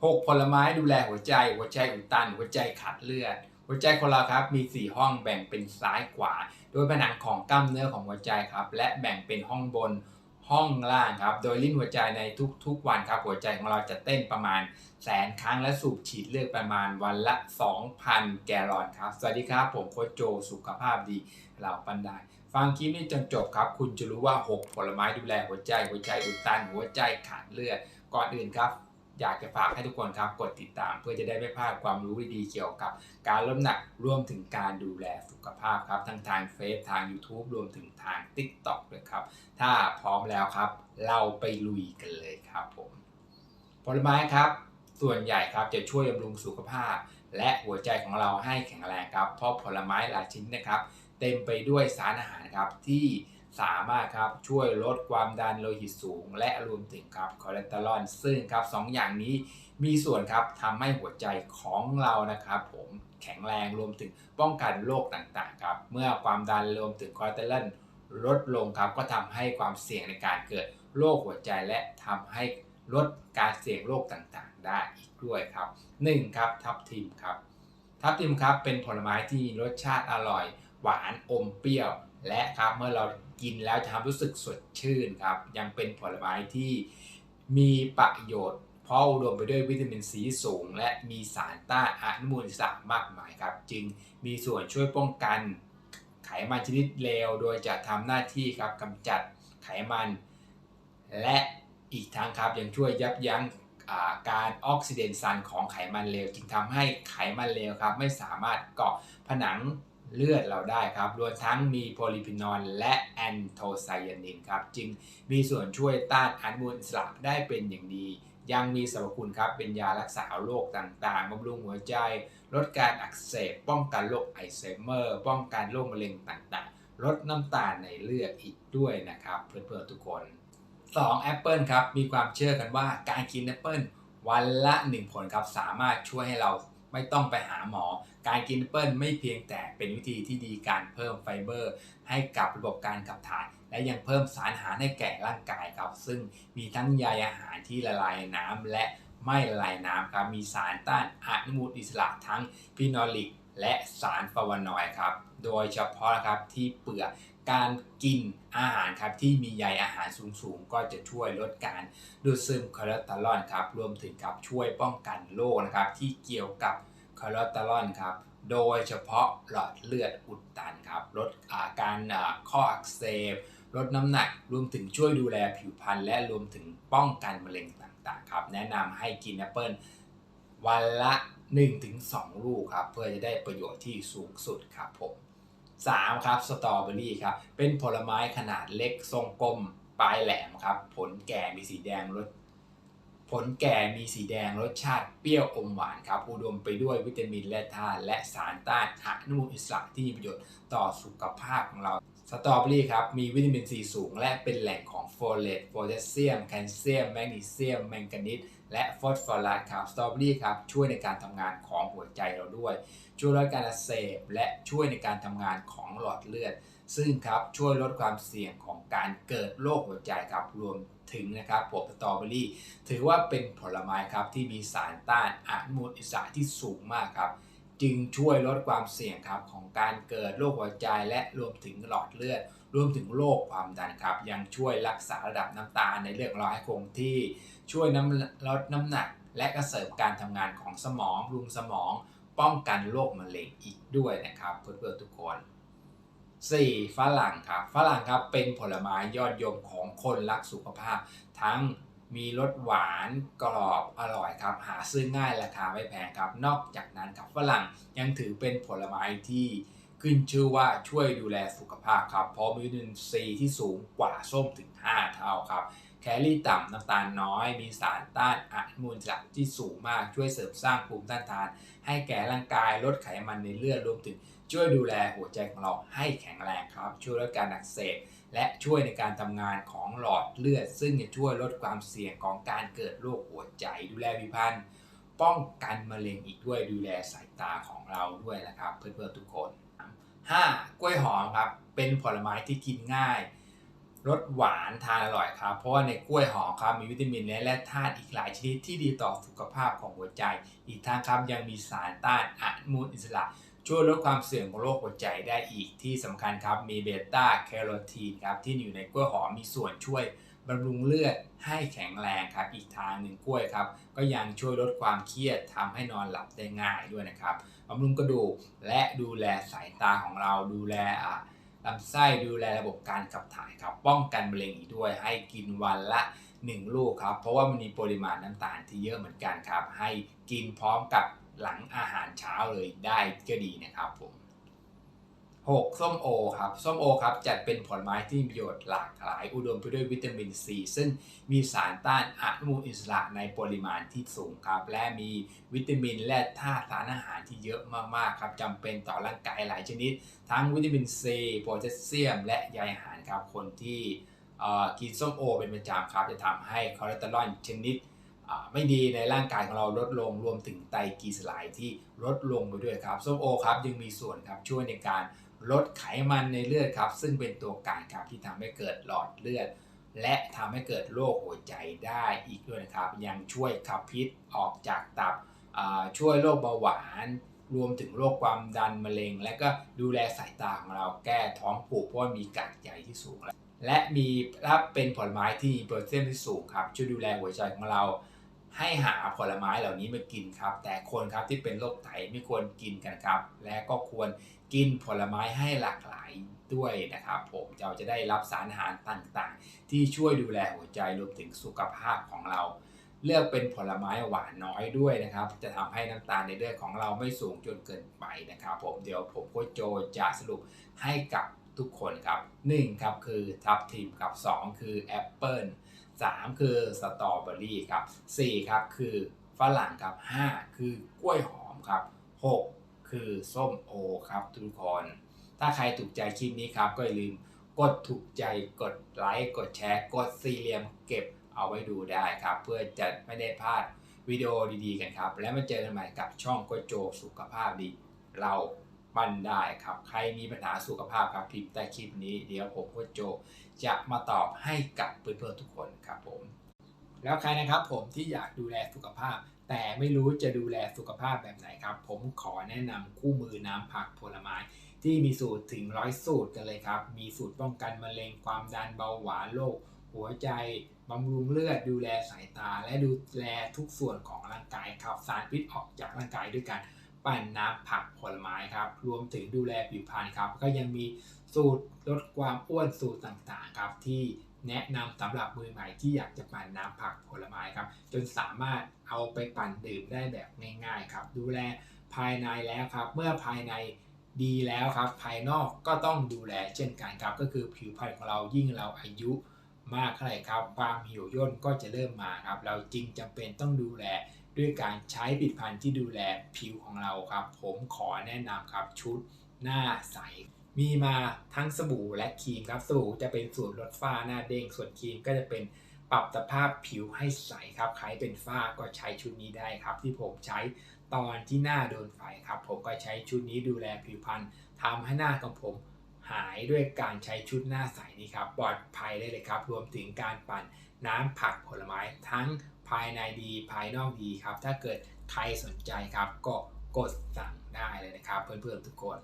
6ผลไม้ดูแลหัวใจ หัวใจอุดตัน หัวใจขาดเลือด หัวใจคนเราครับมี 4 ห้องแบ่งเป็นซ้ายขวา โดยผนังของกล้ามเนื้อของหัวใจครับ และแบ่งเป็นห้องบนห้องล่างครับ โดยลิ้นหัวใจในทุกๆวันครับ หัวใจของเราจะเต้นประมาณแสนครั้งและสูบฉีดเลือดประมาณวันละ 2,000 แกลลอนครับ สวัสดีครับ ผมโค้ชโจสุขภาพดีเราปันได้ ฟังคลิปนี้จนจบครับ คุณจะรู้ว่า 6 ผลไม้ดูแลหัวใจ หัวใจอุดตัน หัวใจขาดเลือด ก่อนอื่นครับ อยากจะฝากให้ทุกคนครับกดติดตาม เพื่อจะได้ไม่พลาดความรู้ดีๆเกี่ยวกับ การลดน้ำหนักรวมถึงการดูแลสุขภาพครับทั้งทางเฟซทาง YouTube รวมถึงทาง TikTok ด้วยครับ ถ้าพร้อมแล้วครับ เราไปลุยกันเลยครับผมผลไม้ครับส่วนใหญ่ครับจะช่วยบำรุงสุขภาพ และหัวใจของเราให้แข็งแรงครับ เพราะผลไม้หลายชนิดนะครับ เต็มไปด้วยสารอาหารครับที่ สามารถครับช่วยลดความดันโลหิตสูง และรวมถึงครับคอเลสเตอรอลซึ่งครับสองอย่างนี้มีส่วนครับทำให้หัวใจของเรานะครับผมแข็งแรงรวมถึงป้องกันโรคต่างๆครับเมื่อความดันรวมถึงคอเลสเตอรอลลดลงครับก็ทำให้ความเสี่ยงในการเกิดโรคหัวใจและทำให้ลดการเสี่ยงโรคต่างๆ ได้อีกด้วยครับหนึ่งครับทับทิมครับทับทิมครับเป็นผลไม้ที่รสชาติอร่อย หวานอมเปรี้ยว และครับเมื่อเรากินแล้วจะทำรู้สึกสดชื่นครับ ยังเป็นผลไม้ที่มีประโยชน์เพราะอุดมไปด้วยวิตามินซีสูง และมีสารต้านอนุมูลอิสระมากมายครับ จึงมีส่วนช่วยป้องกันไขมันชนิดเลวโดยจะทำหน้าที่ครับกำจัดไขมัน และอีกทั้งครับยังช่วยยับยั้งการออกซิเดนซันของไขมันเลวจึงทำให้ไขมันเลวครับ ไม่สามารถเกาะผนัง เลือดเราได้ครับรวมทั้งมีโพลีฟีนอลและแอนโทไซยานินครับ จึงมีส่วนช่วยต้านอนุมูลอิสระได้เป็นอย่างดี ยังมีสรรพคุณครับเป็นยารักษาโรคต่างๆบำรุงหัวใจ ลดการอักเสบ ป้องกันโรคไอซ์ไซเมอร์ ป้องกันโรคมะเร็งต่างๆ ลดน้ำตาลในเลือดอีกด้วยนะครับเพื่อนๆทุกคน 2. แอปเปิลครับมีความเชื่อกันว่าการกินแอปเปิลวันละ 1 ผลครับสามารถช่วยให้เรา ไม่ต้องไปหาหมอ การกินแอปเปิลไม่เพียงแต่เป็นวิธีที่ดีการเพิ่มไฟเบอร์ ให้กับระบบการขับถ่าย และยังเพิ่มสารอาหารให้แก่ร่างกายครับ ซึ่งมีทั้งใยอาหารที่ละลายนน้ำและไม่ละลายน้ำครับ มีสารต้านอนุมูลอิสระทั้งฟีนอลิก และสารฟลาวานอยด์ครับ โดยเฉพาะครับที่เปลือกการกินอาหารครับที่มีใยอาหารสูงๆ ก็จะช่วยลดการดูดซึมคอเลสเตอรอลครับรวมถึงครับช่วยป้องกันโรคนะครับที่เกี่ยวกับคอเลสเตอรอลครับโดยเฉพาะหลอดเลือดอุดตันครับลดอาการอ่าข้ออักเสบลดน้ำหนักรวมถึงช่วยดูแลผิวพรรณและรวมถึงป้องกันมะเร็งต่างๆครับแนะนำให้กินแอปเปิลวันละ 1-2ลูกครับเพื่อจะได้ประโยชน์ที่สูงสุดครับผม 3 ครับสตรอเบอรี่ครับเป็นผลไม้ขนาดเล็กทรงกลมปลายแหลมครับ ผลแก่มีสีแดงรสผลแก่มีสีแดงรสชาติเปรี้ยวอมหวานครับ อุดมไปด้วยวิตามินและธาตุและสารต้านอนุมูลอิสระที่มีประโยชน์ต่อสุขภาพของเรา สตรอเบอรี่ครับ มีวิตามินซีสูง และเป็นแหล่งของโฟเลตโพแทสเซียม แคลเซียม แมกนีเซียม แมงกานีส และฟอสฟอรัสครับสตรอเบอรี่ครับช่วยในการทำงานของหัวใจเราด้วย ช่วยลดการอักเสบและช่วยในการทำงานของหลอดเลือด ซึ่งครับช่วยลดความเสี่ยงของการเกิดโรคหัวใจครับรวมถึงนะครับผลสตรอเบอรี่ ถือว่าเป็นผลไม้ครับที่มีสารต้านอนุมูลอิสระที่สูงมากครับ จึงช่วยลดความเสี่ยงครับของการเกิดโรคหัวใจและรวมถึงหลอดเลือด รวมถึงโรคความดันครับ ยังช่วยรักษาระดับน้ำตาลในเลือดของเราให้คงที่ ช่วยน้ำลดน้ำหนัก และกระเสริมการทำงานของสมองรุงสมอง ป้องกันโรคมะเร็งอีกด้วยนะครับ เพื่อนๆทุกคน 4. ฝรั่งครับฝรั่งครับเป็นผลไม้ยอดยมของคนรักสุขภาพทั้ง มีรสหวานกรอบอร่อยครับ หาซื้อง่ายราคาไม่แพงครับ นอกจากนั้นครับฝรั่งยังถือเป็นผลไม้ที่ขึ้นชื่อว่าช่วยดูแลสุขภาพครับ เพราะมีวิตามินซีที่สูงกว่าส้มถึง 5 เท่าครับ แคลอรี่ต่ำน้ำตาลน้อย มีสารต้านอนุมูลอิสระที่สูงมากช่วยเสริมสร้างภูมิต้านทาน ให้แก่ร่างกายลดไขมันในเลือดรวมถึง ช่วยดูแลหัวใจของเราให้แข็งแรงครับ ช่วยลดการอักเสบ และช่วยในการทำงานของหลอดเลือด ซึ่งจะช่วยลดความเสี่ยงของการเกิดโรคหัวใจดูแลผิวพรรณป้องกันมะเร็งอีกด้วยดูแลสายตาของเราด้วยนะครับ เพื่อนๆทุกคน 5. กล้วยหอมครับเป็นผลไม้ที่กินง่ายรรสหวานทานอร่อยครับ เพราะว่าในกล้วยหอมครับมีวิตามินและแร่ธาตุอีกหลายชนิดที่ดีต่อสุขภาพของหัวใจ อีกทั้งครับยังมีสารต้านอนุมูลอิสระ ช่วยลดความเสี่ยงของโรคหัวใจได้อีกที่สำคัญครับ มีเบต้าแคโรทีนครับที่อยู่ในกล้วยหอมมีส่วนช่วยบำรุงเลือดให้แข็งแรงครับ อีกทางหนึ่งกล้วยครับ ก็ยังช่วยลดความเครียดทำให้นอนหลับได้ง่ายด้วยนะครับบำรุงกระดูกและดูแลสายตาของเราดูแลลำไส้ดูแลระบบการขับถ่ายครับ ป้องกันมะเร็งอีกด้วยให้กินวันละ 1 ลูกครับ เพราะว่ามันมีปริมาณน้ำตาลที่เยอะเหมือนกันครับ ให้กินพร้อมกับ หลังอาหารเช้าเลยได้ก็ดีนะครับผม 6. ส้มโอครับ ส้มโอครับจัดเป็นผลไม้ที่มีประโยชน์หลากหลาย อุดมไปด้วยวิตามินซีซึ่งมีสารต้านอนุมูลอิสระในปริมาณที่สูงครับ และมีวิตามินและธาตุสารอาหารที่เยอะมากๆครับจำเป็นต่อร่างกายหลายชนิด ทั้งวิตามินซีโพแทสเซียม และใยอาหารครับคนที่กินส้มโอเป็นประจำครับจะทำให้คอเลสเตอรอลชนิด ไม่ดีในร่างกายของเราลดลงรวมถึงไตรกลีเซอไรด์ที่ลดลงไปด้วยครับส้มโอครับยังมีส่วนครับช่วยในการลดไขมันในเลือดครับซึ่งเป็นตัวการครับที่ทำให้เกิดหลอดเลือด และทำให้เกิดโรคหัวใจได้อีกด้วยนะครับ ยังช่วยขับพิษออกจากตับช่วยโรคเบาหวาน รวมถึงโรคความดันมะเร็ง และก็ดูแลสายตาของเราแก้ท้องผูกเพราะมีกากใยที่สูง และมีรับเป็นผลไม้ที่มีโปรตีนที่สูงครับช่วยดูแลหัวใจของเรา ให้หาผลไม้เหล่านี้มากินครับ แต่คนครับที่เป็นโรคไตไม่ควรกินกันครับ และก็ควรกินผลไม้ให้หลากหลายด้วยนะครับ ผมเราจะได้รับสารอาหารต่างๆ ที่ช่วยดูแลหัวใจรวมถึงสุขภาพของเรา เลือกเป็นผลไม้หวานน้อยด้วยนะครับ จะทำให้น้ำตาลในเลือดของเราไม่สูงจนเกินไปนะครับ ผมเดี๋ยวผมโคโจจะสรุปให้กับ ทุกคนครับ1ครับคือทับทิมครับ2คือแอปเปิล3คือสตรอเบอรี่ครับ4ครับคือฝรั่งครับ5คือกล้วยหอมครับ6คือส้มโอครับทุกคน ถ้าใครถูกใจคลิปนี้ครับก็อย่าลืมกดถูกใจกดไลค์กดแชร์กดสี่เหลี่ยมเก็บเอาไว้ดูได้ครับ เพื่อจะไม่ได้พลาดวิดีโอดีๆกันครับ แล้วมาเจอกันใหม่กับช่องโกโจสุขภาพดีเรา ปั้นได้ครับ ใครมีปัญหาสุขภาพครับพิมพ์ใต้คลิปนี้เดี๋ยวผมโกโจจะมาตอบให้กับเพื่อนๆทุกคนครับผม แล้วใครนะครับผมที่อยากดูแลสุขภาพ แต่ไม่รู้จะดูแลสุขภาพแบบไหนครับ ผมขอแนะนำคู่มือน้ำผักผลไม้ที่มีสูตรถึงร้อยสูตรกันเลยครับ มีสูตรป้องกันมะเร็งความดันเบาหวานโรคหัวใจบำรุงเลือดดูแลสายตา และดูแลทุกส่วนของร่างกายขับสารพิษออกจากร่างกายด้วยการ ปั่นน้ำผักผลไม้ครับรวมถึงดูแลผิวพรรณครับก็ยังมีสูตรลดความอ้วนสูตรต่างๆครับที่แนะนำสำหรับมือใหม่ที่อยากจะปั่นน้ำผักผลไม้ครับจนสามารถเอาไปปั่นดื่มได้แบบง่ายๆครับดูแลภายในแล้วครับ เมื่อภายในดีแล้วครับ ภายนอกก็ต้องดูแลเช่นกันครับ ก็คือผิวพรรณของเรายิ่งเราอายุมากเท่าไหร่ครับ ความหิวย่นก็จะเริ่มมาครับ เราจริงจำเป็นต้องดูแล ด้วยการใช้ผลิตภัณฑ์ที่ดูแลผิวของเราครับ ผมขอแนะนำครับชุดหน้าใส มีมาทั้งสบู่และครีมครับสบู่จะเป็นสูตรลดฝ้าหน้าเด้งส่วนครีมก็จะเป็นปรับสภาพผิวให้ใสครับใครเป็นฝ้าก็ใช้ชุดนี้ได้ครับ ที่ผมใช้ตอนที่หน้าโดนไฟครับ ผมก็ใช้ชุดนี้ดูแลผิวพรรณทำให้หน้าของผมหายด้วยการใช้ชุดหน้าใสนี้ครับ ปลอดภัยได้เลยครับ รวมถึงการปั่นน้ำผักผลไม้ทั้ง ภายในดีภายนอกดีครับ ถ้าเกิดใครสนใจครับก็กดสั่งได้เลยนะครับ เพื่อนๆทุกคน